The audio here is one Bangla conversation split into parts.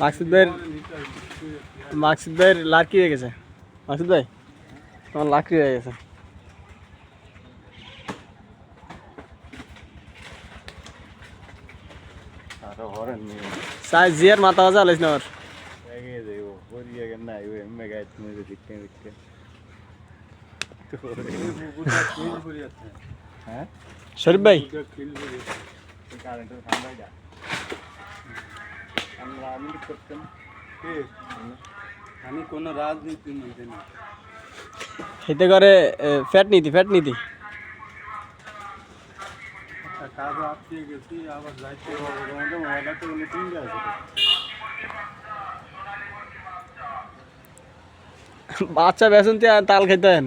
মাকসুদ ভাইয়ের মাকসুদ ভাইয়ের লাকি হয়ে গেছে। মাকসুদ ভাই আমার লাকড়ি হয়ে গেছে। সাই জিয়ার মাথা বাজা আলাইস না ওর? এগিয়ে যাইব পরিয়ে আমরা রাজনীতি করতাম আমি কোনো রাজনীতি মধ্যে না হেতে করে ফ্যাট নীতি ফ্যাট নীতি? একটা কাজে আটকে গেছি আবার যাইতে হবে। তোমাদের মোবাইলটা তো উনি কিনতে আছে। বাচ্চা বেসন তে তাল খেতেন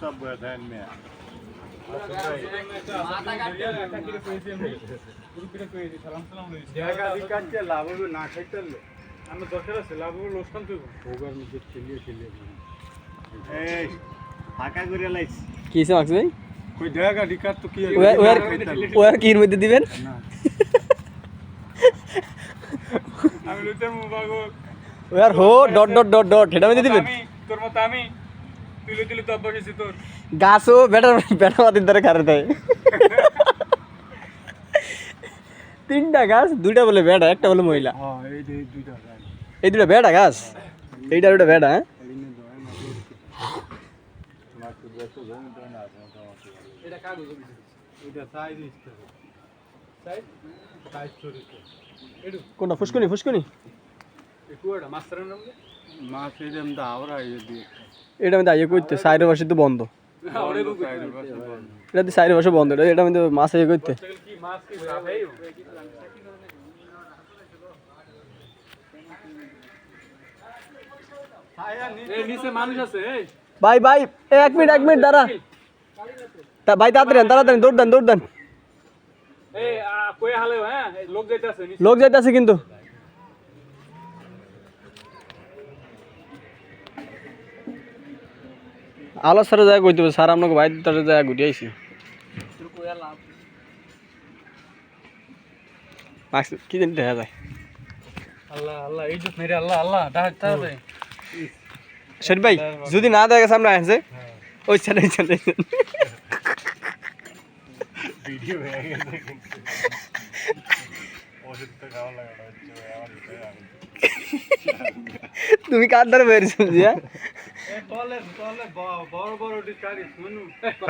সব বয়া দেন মিয়া জায়গা দিকাচ্ছে লাভ হবে না খাইতে আমার দরকার আছে লাভ হবে লোকসান তুই ভোগার মধ্যে খেলিয়ে খেলিয়ে এই ফাঁকা করে লাইছ কি হয়েছে মাকসুদ ভাই? কই জায়গা দিকার তো কি ওয়ার ওয়ার ওয়ার কির মধ্যে দিবেন? আমি লইতে মুবাগো ওয়ার হো ডট ডট ডট ডট এটা মধ্যে দিবেন? আমি তোর মত আমি তুই লইতে লইতে অভ্যাস তোর। গাছও বেটার বেটা মাটির দ্বারা খারে দেয়। তিনটা গাছ দুইটা বলে বেটা একটা বলে মহিলা। এই দুটা বেটা গাছ। এইটা দুটা বেটা হ্যাঁ? কোনটা ফুসকুনি ফুসকুনি একটু এটা মাস্টারের নাম মাছ এই দিয়ে। এটা মধ্যে আইয়ে করতে সাইডের পাশে তো বন্ধ। এটা তো সাইডের পাশে বন্ধ এটা মাছ আইয়ে করতে। কি মাছ কি খাবেই এই নিচে মানুষ আছে এই। ভাই ভাই এ, এক মিনিট এক মিনিট দাঁড়া। তা ভাই তাড়াতাড়ি তাড়াতাড়ি দৌড় দেন দৌড় দেন। হ্যাঁ? লোক যাইতেছে কিন্তু। আলো সারে যায় কইতে স্যার আপনাকে বাইরে তারে যায় ঘুরে আইছি। কি জানি দেখা যায়। আল্লাহ আল্লাহ এই মেরে আল্লাহ আল্লাহ ডাক ভাই। যদি না দেখা সামনে আসে ওই সাইড ওই সাইড। ভিডিও হয়ে গেছে তুমি কার দ্বারা বেরিয়েছো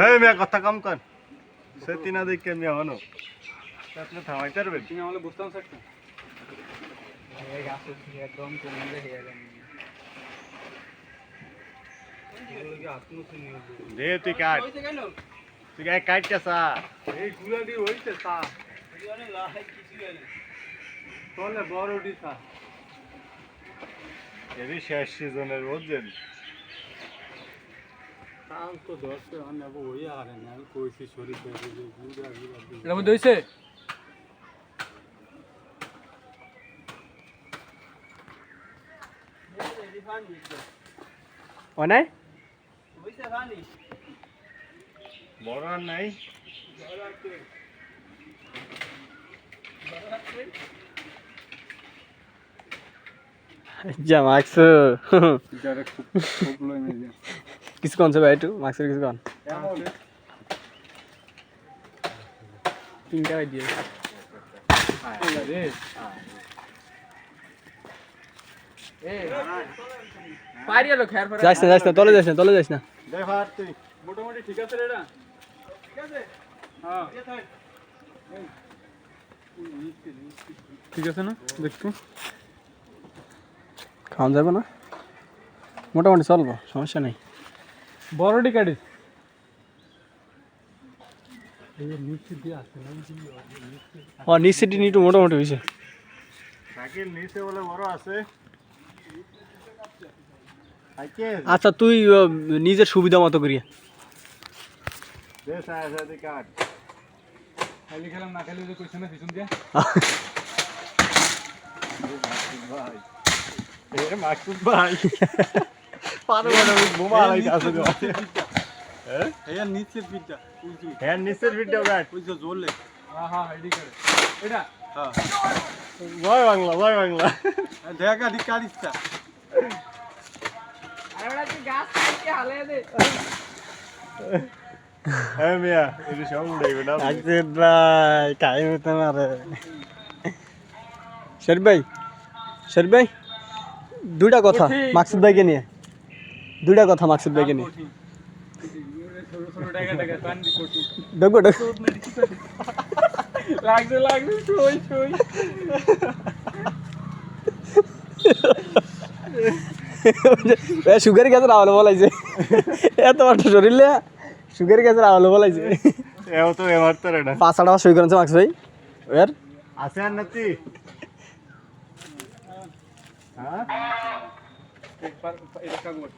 এই মিয়া কথা কম কর। সে তিনা দেখে মিয়া হনো। আপনি থামাইতে পারবেন? তুমি আমাকে বুঝতাম স্যার একদম তুমি দেখে দে তুই কাট। তুই কাটটা সা। এই তলে শেষ সিজনের বুঝছেন তাও তো দশে আনাবো ওই আর না আমি কইছি নাই মেজে কিছু কনছে ভাই, একটু মাস্কের কিছু কন তিন টাকায় দিয়ে না তলে না তলে না। ঠিক আছে না? খাওয়া যাবে না? মোটামুটি চলবো, সমস্যা নেই। ও নিশ্চিটি নিটু মোটামুটি হয়েছে। নিচে বলে বড় আছে। আচ্ছা তুই নিজের সুবিধা মতো করিয়া। মাসুদ ভাই। পারে বড় বোমা লাইতে আছে হ্যাঁ? এর নিচে পিঠটা হ্যাঁ নিচের ভিডিও ব্যাট ওই যে জ্বললে হ্যাঁ হ্যাঁ এডি করে। এটা? হ্যাঁ। জয় বাংলা জয় বাংলা। দেখা দি? কারিস্তা হ্যাঁ মিয়া এটা সব উড়াইবে না মাকসুদ ভাই শরীফ ভাই শরীফ ভাই দুইটা কথা মাকসুদ ভাইকে নিয়ে। দুইটা কথা মাকসুদ ভাইকে নিয়ে। ডগো ডগো লাগছে সুগার গ্যাসের আওয়ালে বলাইছে। এত বড় শরীর সুগার গ্যাসের আওয়ালে বলাইছে। এও তো এবার তো না। পাঁচ আটা সই করেছে মাকসুদ ভাই। এর? আছে আর নাতি? হ্যাঁ। কাগজ